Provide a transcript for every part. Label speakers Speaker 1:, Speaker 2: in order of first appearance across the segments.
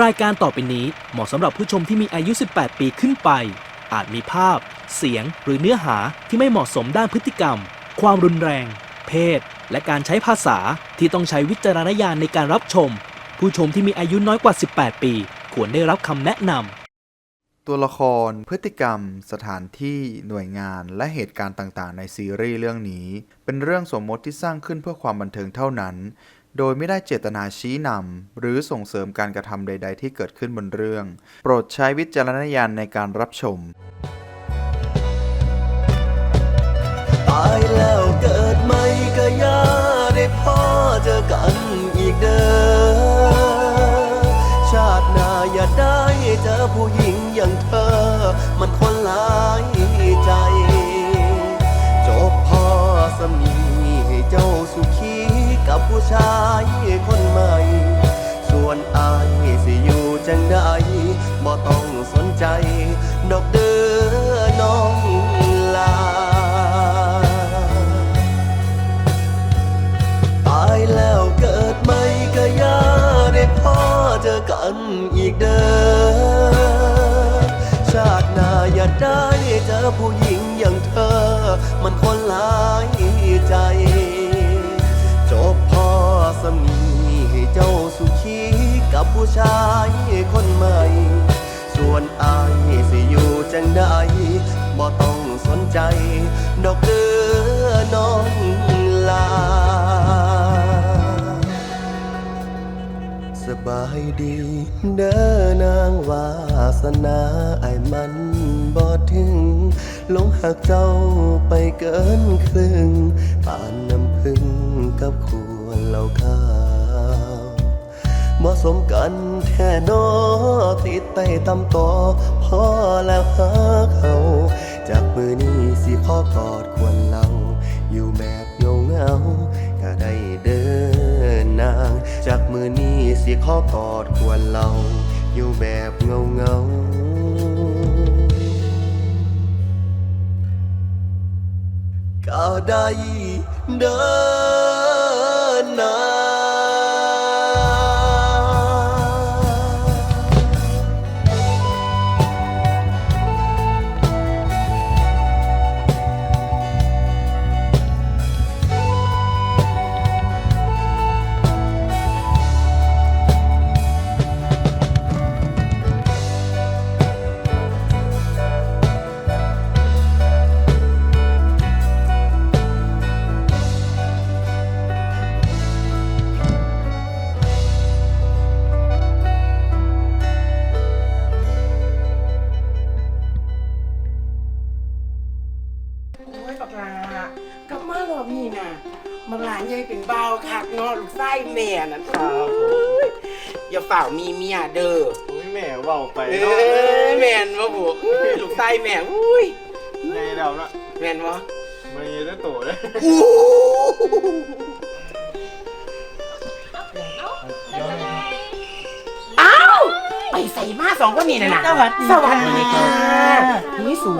Speaker 1: รายการต่อไปนี้เหมาะสำหรับผู้ชมที่มีอายุ 18 ปีขึ้นไป อาจมีภาพ เสียง หรือเนื้อหาที่ไม่เหมาะสมด้านพฤติกรรม ความรุนแรง เพศ และการใช้ภาษาที่ต้องใช้วิจารณญาณในการรับชม ผู้ชมที่มีอายุน้อยกว่า 18 ปี ควรได้รับคำแนะนำ
Speaker 2: ตัวละคร พฤติกรรม สถานที่ หน่วยงาน และเหตุการณ์ต่างๆ ในซีรีส์เรื่องนี้ เป็นเรื่องสมมติที่สร้างขึ้นเพื่อความบันเทิงเท่านั้น โดยไม่ได้เจตนาชี้นำหรือส่งเสริมการกระทำใด ๆ ที่เกิดขึ้นบนเรื่อง โปรดใช้วิจารณญาณในการรับชม
Speaker 3: ตายแล้วเกิดไม่ก็ย่าได้พ่อเจอกันอีกเด้อ ชาติหน้าอย่าได้เจอผู้หญิงอย่างเธอ มันคนหลาย เด้อชาติหน้าอย่าได้เจอผู้หญิงอย่างเธอ มันคนหลายใจ จบพ่อสมีให้เจ้าสุขีกับผู้ชายคนใหม่ ส่วนอายสิอยู่จังใดบ่ต้องสนใจ ดอกเดือน้อง บายดีเด้อนางวาสนาไอ้มันบ่ถึงหลงหักเจ้าไปเกินครึ่งปานน้ำพึ่งกับขวดเหล้าขาวเหมาะสมกันแท้นอติดไต้ตำต่อพอแล้วหาเขาจากมือนี้สิขอกอดควรเราอยู่แบบเงาเงาก็ได้เดินนางจากมือ สิขอกอดควรเราอยู่แบบเงาเงาๆก็ได้เดินนาา
Speaker 4: วคักเนาะลูกไส้แม่นั่นครับอย่าฝ่ามีเมียเด้อ
Speaker 5: โอ้ยแม่เบาไป
Speaker 4: เอ
Speaker 5: เนาะ
Speaker 4: อแม่นบ่บุลูกไส้แม่อุ้ย
Speaker 5: ในเราละ
Speaker 4: แม่นบ่
Speaker 5: มันยังได้โตเลย
Speaker 4: อู้อ้าวไปใส่มาสองคนนี่นะนะ
Speaker 6: สวัสดี
Speaker 4: สวัสดีค่ะ
Speaker 6: ค่ะ
Speaker 4: นี่สู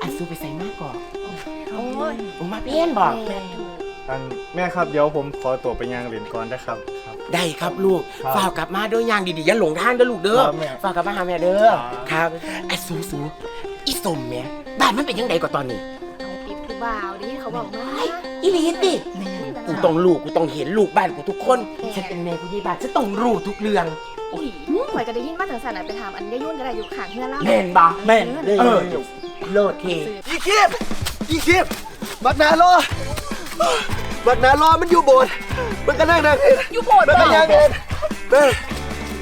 Speaker 4: อันสูไปใส่มาก่อน
Speaker 6: โอ้ย
Speaker 4: โอ้มาเพี้ยนบอก
Speaker 5: อันแม่ครับเดี๋ยวผมขอตัวไปยางเหรียญก่อนนะครับครับ
Speaker 4: ได้ครับลูก
Speaker 5: ครับ
Speaker 4: ฝากกลับมาด้วยอย่างดีๆอย่าหลงทางเด้อลูกเด้อ
Speaker 5: ครับแม่
Speaker 4: ฝากกลับมาหาแม่เด้อ
Speaker 5: ครับ
Speaker 4: ครับไอ้สูสูอีสมแม่บ้านมันเป็นยังไงกว่าตอนนี้
Speaker 6: เอาปิ๊บผู้บ่าวดิเขาบอกมา
Speaker 4: อีหลีติ
Speaker 6: แม่
Speaker 4: กูต้องรู้กูต้องเห็นลูกบ้านกูทุกคน
Speaker 6: แม่
Speaker 4: ฉันเป็นแม่ผู้ใหญ่บ้านฉันต้องรู้ทุกเรื่อง
Speaker 6: อุ้ยข่อยก็ได้ยินมาถึงสนานไปถามอันยายุ่นก็ได้อยู่ข้างเฮือเล่า
Speaker 4: แม่นบ่
Speaker 6: แม่น
Speaker 4: เออโลดเท
Speaker 3: อีคีบอีคีบบักนารอ บักนารอมันอยู่โบสถ์มันก็นั่งนั่งเล่น
Speaker 6: อยู่โพด
Speaker 3: มันก็ยังเล่นเออ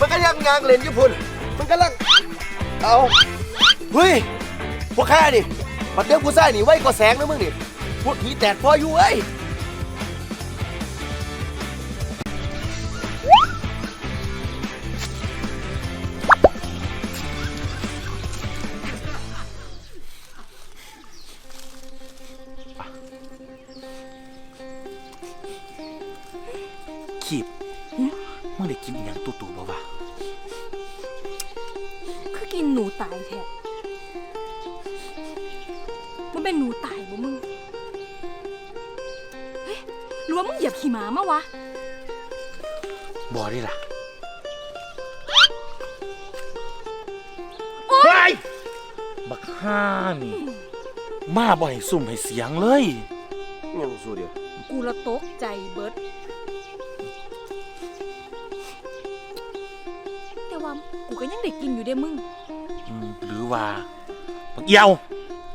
Speaker 3: มันก็ยังงางเล่นอยู่พุ่นมันก็ลังเอาเฮ้ยพวกข้านี่มาเตี้ยกูซ่านี่ไว้ก็แสงนะมึงนี่พวกผีแตกพออยู่เอ้ย
Speaker 1: กินอีหยังตู่ตู่บ่วะ
Speaker 7: คือกินหนูตายแท้มันเป็นหนูตายบ่มึง เฮ้ยหรือว่ามึงเหยียบขี่หมามาวะ
Speaker 1: บ่ได้ล่ะ
Speaker 8: ยบักห้านี่ มาบ่อยสุ่มให้เสียงเลย
Speaker 9: ยังสู้เดียว
Speaker 7: กูละตกใจเบิด กูก็ยังได้กินอยู่เด้มึง
Speaker 8: อืมหรือว่าบักเอียว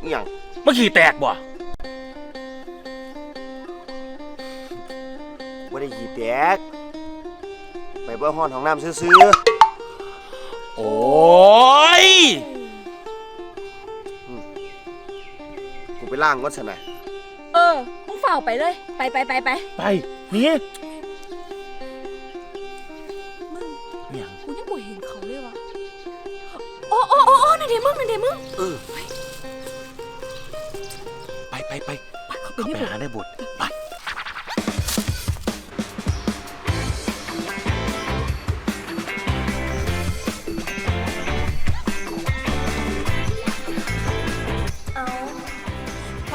Speaker 9: อิหยัง
Speaker 8: เมื่อกี้แตกบ่
Speaker 9: บ่ได้ขี้แตก ไปเบิ่งห้อนของน้ำซื่อ
Speaker 8: โอ้ย
Speaker 9: ๆกูไปล้างก่อนซะนะ
Speaker 7: เออ มึงฝ่าวไปเลย ไปไปไปไป
Speaker 8: ไปนี่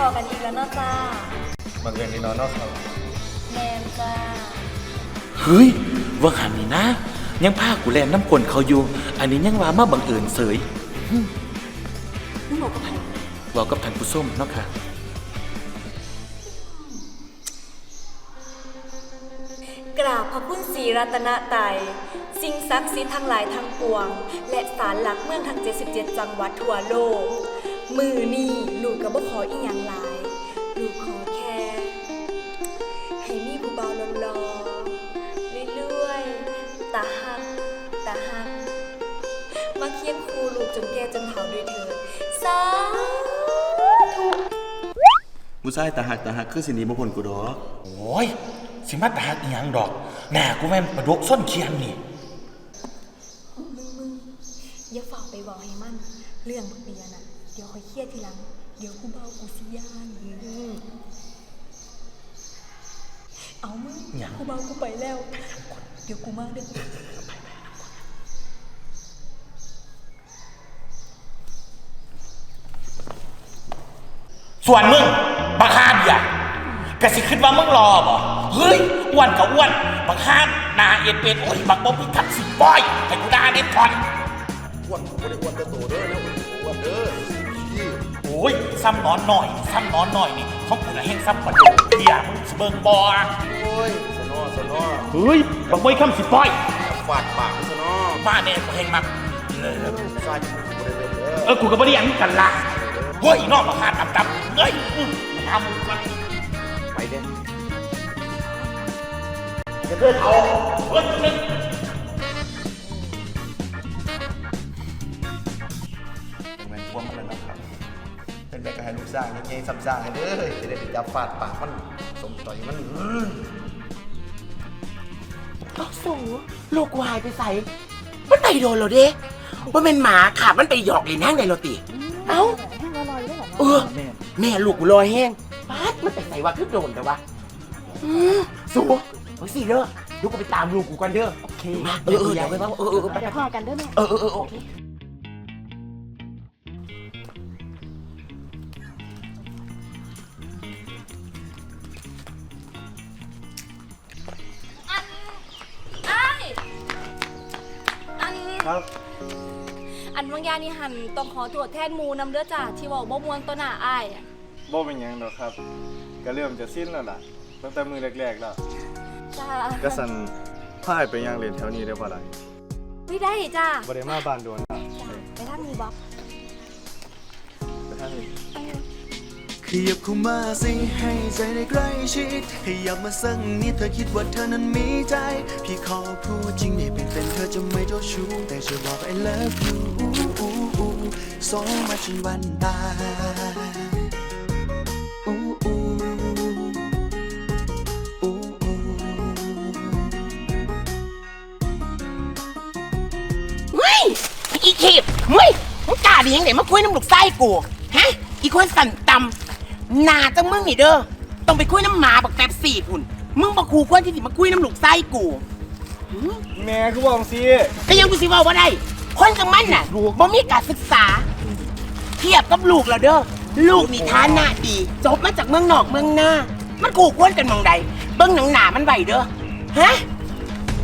Speaker 7: อ
Speaker 6: กันอีกแล้วเนาะจ้า
Speaker 5: มันเป็นนี่นอนนอกเขา
Speaker 6: แมนจ้า
Speaker 8: เฮ้ยว่าหันนี่นะ ยังพากูแลนน้ำกลนเขาอยู่ อันนี้ยังว่ามาบังเอิญเสย
Speaker 7: มึงบอกกับใคร
Speaker 8: บอกกับท่านผู้ส้มเนาะค่ะ
Speaker 10: กราบพระคุณศรีรัตนไตรัยสิ่งศักดิ์สิทธิ์ทั้งหลายทั้งปวง และศาลหลักเมืองทั้ง 77 จังหวัดทั่วโลก มือนี่ลูกก็บ่ขออีหยังหลาย ลูกขอแค่ ให้มีผู้เบาหล่อๆเรื่อยๆตาหักตาหักมาเคียงคูลูกจนแก่จนเฒ่าด้วยเถิดสาธุ
Speaker 9: ผู้ชายตาหักตาหักคือสิหนีบ่พ้นกูดอก
Speaker 8: โอ้ย สิมาตากอีหยังดอก หน้ากูแม่นประดกส้นเคียงนี่
Speaker 10: มึงมึงอย่าฝากไปบอกให้มัน เรื่องบักเบียน่ะ เดี๋ยวค่อยเครียดทีหลัง เดี๋ยวกูเบากูสิย่านอืมเอามึง
Speaker 8: หยัง
Speaker 10: กูเบากูไปแล้ว เดี๋ยวกูมาเด้อ
Speaker 8: ส่วนมึงบักฮาเบียกะสิคิดว่ามึงรอบ่เฮ้ยอ้วนกับอ้วนบักฮาหนาเอ็นเป็นโอ้ยบักบ่มีทักสิปล่อยให้กูด่าเด็ดก่อน
Speaker 9: อ้วนกูบ่ได้อ้วนแต่โตเด้อนะอ้วนเด้อขี้
Speaker 8: โอ้ยซ้ำนอนหน่อยซ้ำนอนหน่อยนี่ของกูน่ะแห้งซ้ำกว่าโดดเฮียมึงสิเบิ่งบ่
Speaker 9: โอ้ยสนอสนอ
Speaker 8: เฮ้ยบักบ่มีคำสิปล่อย
Speaker 9: ฟาดปากสนอ
Speaker 8: มาแน่กูแห้งมักเออ
Speaker 9: ซาจะกูบ่ได้เล่นเด้อ
Speaker 8: เออกูก็บ่ได้หยังกันละเฮ้ยนอกบักฮาดำๆเฮ้ยอื้อทำกัน
Speaker 9: ไปเด้อ
Speaker 8: จะเดินเอาเฮ้ยเส
Speaker 11: ร้างยังไงซ้ำสร้างให้เด้อจะได้จับฟาดปากมันสมต่อยมันอื้อ
Speaker 4: เอาสูลูกกูหายไปใส่มันไปโดนเราเด้ว่าเป็นหมาขาบมันไปหยอกเล่นห้างในโรติเอ้า
Speaker 6: ให้เราลอยได้เหรอ
Speaker 4: เออแม่ลูกกูลอยแห้งป๊าดมันไปใส่ว่าคือโดนแต่ว่าอืมสูโอ้ยสิเด้อลูกกูไปตามลูกกูก่อนเด้อโอเคเออเออเดี๋ยวไปบ้างเออเออเออไป
Speaker 6: เดี๋ยวพอกันเด้อแม่
Speaker 4: เออเออเออโอเค
Speaker 5: ครับ
Speaker 7: อันบางอยางนี่หันต้องขอโทษแทนหมูนำเด้อจ้าที่เว้าบ่ม่วนต่อหน้าอ้ายอะ
Speaker 5: บ่เป็นหยังดอกครับ ก็เริ่มจะสิ้นแล้วล่ะ ตั้งแต่มือแรกๆแล้ว
Speaker 7: จ้า
Speaker 5: ก็สันพายไปยังเรียนแถวนี้ได้บ่ล่ะ
Speaker 7: ไม่ได้จ้า
Speaker 5: บ่ได้มาบ้านโดนแล้ว
Speaker 7: ไปทางนี้บ่
Speaker 5: ไปทางนี้
Speaker 9: ขยับเข้ามาสิให้ใจได้ใกล้ชิดขยับมาสักนิดเธอคิดว่าเธอนั้นมีใจ พี่ขอพูดจริงได้เป็นแฟนเธอจะไม่เจ้าชู้แต่จะบอก I love you สองมาจนวันตายอู้อู้อู้อู้
Speaker 4: เฮ้ยอีขีบเฮ้ยมึงกล้าดียังไงมาคุยน้ำลูกไส้กู ฮะ อีคนสั่นตำ หนาจังมึงนี่เด้อต้องไปคุยน้ำหมาบักแป๊บสี่พุ่น มึงบักคูควรที่สิมาคุยน้ำลูกไส้กู
Speaker 5: แม่คือบอกสิ
Speaker 4: ก็ยังกูสิเว่าว่าได้ คนจังมันน่ะบ่มีการศึกษา เทียบกับลูกแล้วเด้อลูกนี่ฐานะดี จบมาจากเมืองนอกเมืองหน้า มันกูควรกันหมองใด เบิ้งหนังหนามันไหวเด้อฮะ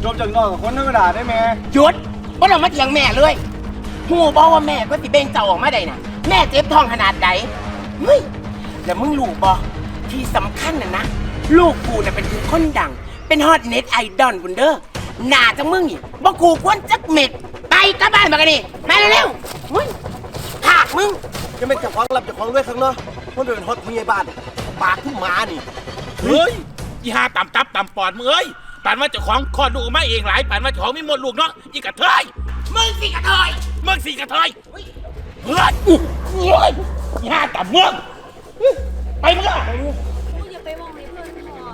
Speaker 5: จบจากนอกกับคนธรรมดาได้แม่
Speaker 4: หยุดว่าเรามาเถียงแม่เลยหูบอกว่าแม่ก็สิเบ่งเจ้าออกมาได้น่ะ แม่เจ็บท้องขนาดใดเฮ้ย แล้วมึงรู้บ่ที่สำคัญน่ะนะ ลูกกูน่ะเป็นถึงคนดัง เป็นฮอตเน็ตไอดอลบุนเดอร์หน้าจังมึงนี่บ่กูควรจักเม็ด ไปกลับบ้านมากันนี่มาเร็วๆเฮ้ยถากมึง
Speaker 9: จะเป็นเจ้าของรับเจ้าของด้วยข้างนอกมันเป็นฮอตผู้ใหญ่บ้านปากทุ่มหมานี่
Speaker 8: เฮ้ยอีหาต่ำตับต่ำปอดมึงเอ้ยปานว่าเจ้าของคลอดลูกออกมาเองหลายปานว่าเจ้าของมีหมดลูกเนาะอีกระเทย
Speaker 4: มึงสิกระเทย
Speaker 8: มึงสี่กระเทยเฮ้ยเฮ้ยอุ๊ยเฮ้ยอีหาต่ำมึง ไปมึงอะ
Speaker 7: โอ้ยอย่าไปเว้าให้เพิ่นพอ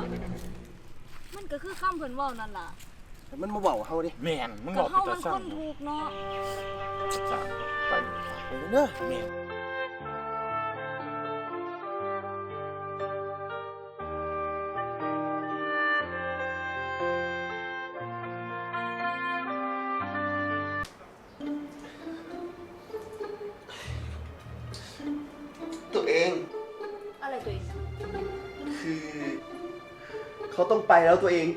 Speaker 7: มันก็คือคำเพิ่นเว้านั่นล่ะ
Speaker 9: มันมาบอกเฮาดิ
Speaker 8: แม่นมึงบ
Speaker 7: ก็
Speaker 8: อก
Speaker 7: เฮา
Speaker 8: ไป
Speaker 7: มัน
Speaker 8: ตา
Speaker 7: ค
Speaker 8: สั่ง
Speaker 7: นถูกเนาะ
Speaker 8: สั่งไป
Speaker 9: เออเนอะ
Speaker 8: แม่น
Speaker 7: ไป
Speaker 9: แล้วตัวเอง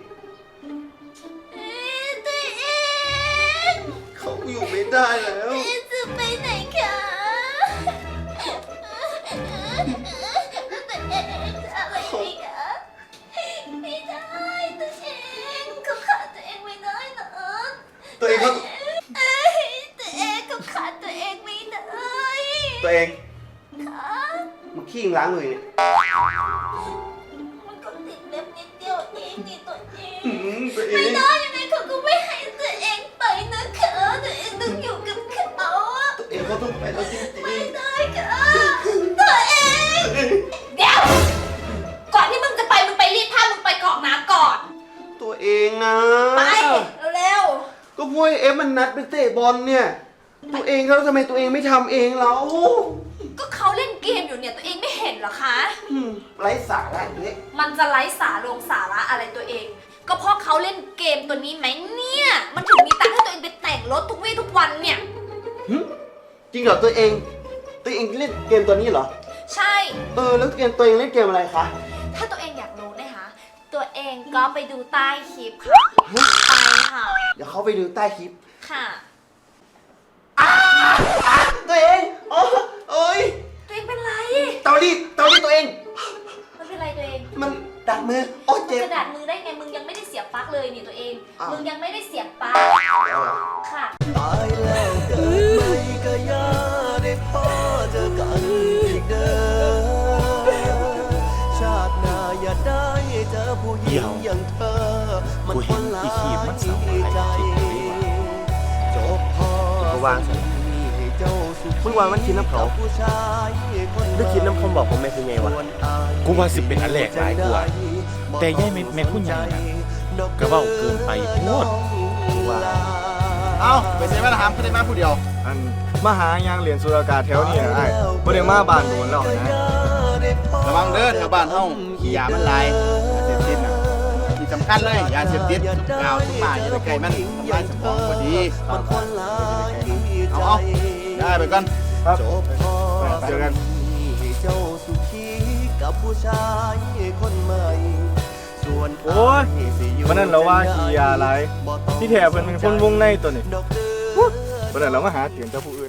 Speaker 12: ตัวเอง
Speaker 9: เขาอยู่ไม่ได้แล้ว
Speaker 12: จะไปไหนคะตัวเองจะอะไรอีกอะไม่ได้ตัวเองเขาขาดตัวเองไม่ได้นะ
Speaker 9: ตัวเองเขา
Speaker 12: เอ้ยตัวเองเขาขาดตัวเองไม่ได้
Speaker 9: ตัวเอง
Speaker 12: ค่ะ
Speaker 9: มาขี้งล้างเลยเนี่ย
Speaker 12: ดียวเองนี่ตัวเอง
Speaker 9: หืมตัวเอ
Speaker 12: ไม่
Speaker 9: ง
Speaker 12: ได้ยังไงเขาก็ไม่ให้ตัวเองไปนะคะตัวเองต้องอยู่กับเขาอะ
Speaker 9: ตัวเองเขาต้องไปแล้วจริ
Speaker 12: ไม่
Speaker 9: ง
Speaker 12: ได้ค่ะตัวเอง เดี๋ยว ก่อนที่มึงจะไปมึงไปรีดผ้ามึงไปกรอกน้ำก่อน
Speaker 9: ๆตัวเองนะ
Speaker 12: ไปเร็ว
Speaker 9: ก็พวกไอ้เอฟมันนัดไปเตะบอลเนี่ย ตัวเองแล้วทำไมตัวเองไม่ทำเองแล้ว
Speaker 12: ๆก็เขาเล่นเกมอยู่เนี่ยตัวเองไม่เห็นเหรอคะ
Speaker 9: อืมไร้สาระอย่างนี้
Speaker 12: มันจะไร้สาลงสาระ อะไรตัวเอง ก็เพราะเขาเล่นเกมตัวนี้ไหมเนี่ย มันถึงมีตังค์ให้ตัวเองไปแต่งรถทุกวี่ทุกวันเนี่ย
Speaker 9: หึจริงเหรอตัวเอง ตัวเองเล่นเกมตัวนี้เหรอ
Speaker 12: ใช่
Speaker 9: เออแล้วเกมตัวเองเล่นเกมอะไรคะ
Speaker 12: ถ้าตัวเองอยากรู้นะคะ ตัวเองก็ไปดูใต้คลิปค่ะ ไปค่ะ
Speaker 9: เดี๋ยวเขาไปดูใต้คลิป
Speaker 12: ค่ะ มันค
Speaker 9: นหลายใจจบพอวางมึงวางมันคิดน้ำเขาไม่คิดน้ำคำบอกผมแม่คือไงวะ
Speaker 8: กูว่าสิเป็นอันแรกหลายกว่าแต่ย่ายแม่แม่คุณยังน่ะก็เว้าเกินไปโพดว่า
Speaker 3: เอ้าไปเซเว่นนะครับขึ้นได้มาผู้เดียว อันมาหายางเหรียญสุรากาศแถวนี้นะไอ้บ่ได้มาบ้านโดนแล้วนะระวังเด้อแถวบ้านเฮาขี้ยามันหลายยาเสพติดน่ะ สำคัญเลยยาเสพติดทุกกาวทุกป่าอย่าไปไกลมันทำลายสมองพอดีเอาเอาได้ไปก่อนครับไปเจอกัน
Speaker 9: เจ้าสุขีกับผู้ชายคนใหม่ส่วน
Speaker 3: โอ้ยวันนั้นเราว่าขี้ยาหลายที่แท้เพิ่นเป็นคนวงในตัวนี้วันนั้นเรามาหาเตียงเจ้าผู้อื่น